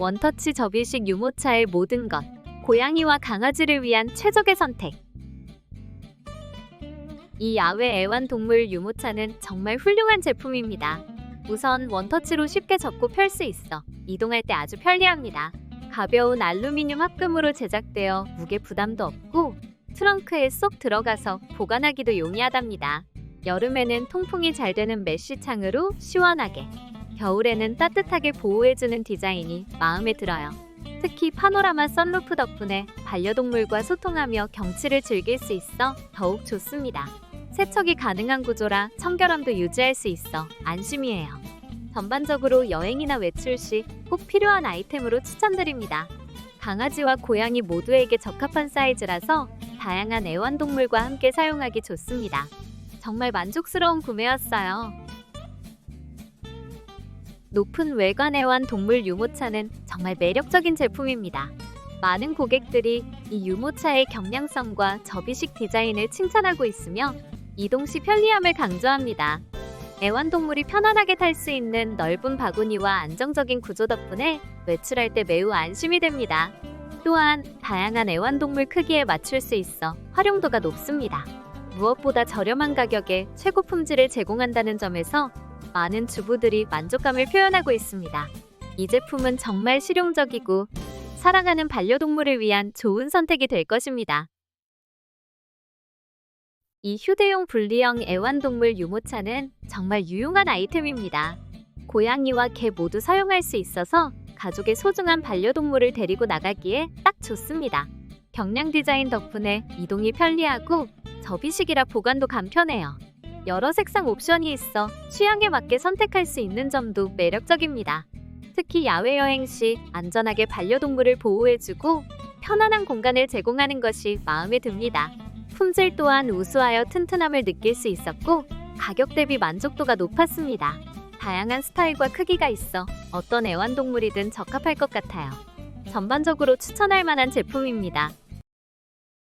원터치 접이식 유모차의 모든 것. 고양이와 강아지를 위한 최적의 선택. 이 야외 애완동물 유모차는 정말 훌륭한 제품입니다. 우선 원터치로 쉽게 접고 펼 수 있어 이동할 때 아주 편리합니다. 가벼운 알루미늄 합금으로 제작되어 무게 부담도 없고 트렁크에 쏙 들어가서 보관하기도 용이하답니다. 여름에는 통풍이 잘 되는 메쉬 창으로 시원하게, 겨울에는 따뜻하게 보호해주는 디자인이 마음에 들어요. 특히 파노라마 썬루프 덕분에 반려동물과 소통하며 경치를 즐길 수 있어 더욱 좋습니다. 세척이 가능한 구조라 청결함도 유지할 수 있어 안심이에요. 전반적으로 여행이나 외출 시 꼭 필요한 아이템으로 추천드립니다. 강아지와 고양이 모두에게 적합한 사이즈라서 다양한 애완동물과 함께 사용하기 좋습니다. 정말 만족스러운 구매였어요. 높은 외관 애완 동물 유모차는 정말 매력적인 제품입니다. 많은 고객들이 이 유모차의 경량성과 접이식 디자인을 칭찬하고 있으며 이동 시 편리함을 강조합니다. 애완동물이 편안하게 탈 수 있는 넓은 바구니와 안정적인 구조 덕분에 외출할 때 매우 안심이 됩니다. 또한 다양한 애완동물 크기에 맞출 수 있어 활용도가 높습니다. 무엇보다 저렴한 가격에 최고 품질을 제공한다는 점에서 많은 주부들이 만족감을 표현하고 있습니다. 이 제품은 정말 실용적이고 사랑하는 반려동물을 위한 좋은 선택이 될 것입니다. 이 휴대용 분리형 애완동물 유모차는 정말 유용한 아이템입니다. 고양이와 개 모두 사용할 수 있어서 가족의 소중한 반려동물을 데리고 나가기에 딱 좋습니다. 경량 디자인 덕분에 이동이 편리하고 접이식이라 보관도 간편해요. 여러 색상 옵션이 있어 취향에 맞게 선택할 수 있는 점도 매력적입니다. 특히 야외 여행 시 안전하게 반려동물을 보호해주고 편안한 공간을 제공하는 것이 마음에 듭니다. 품질 또한 우수하여 튼튼함을 느낄 수 있었고 가격 대비 만족도가 높았습니다. 다양한 스타일과 크기가 있어 어떤 애완동물이든 적합할 것 같아요. 전반적으로 추천할 만한 제품입니다.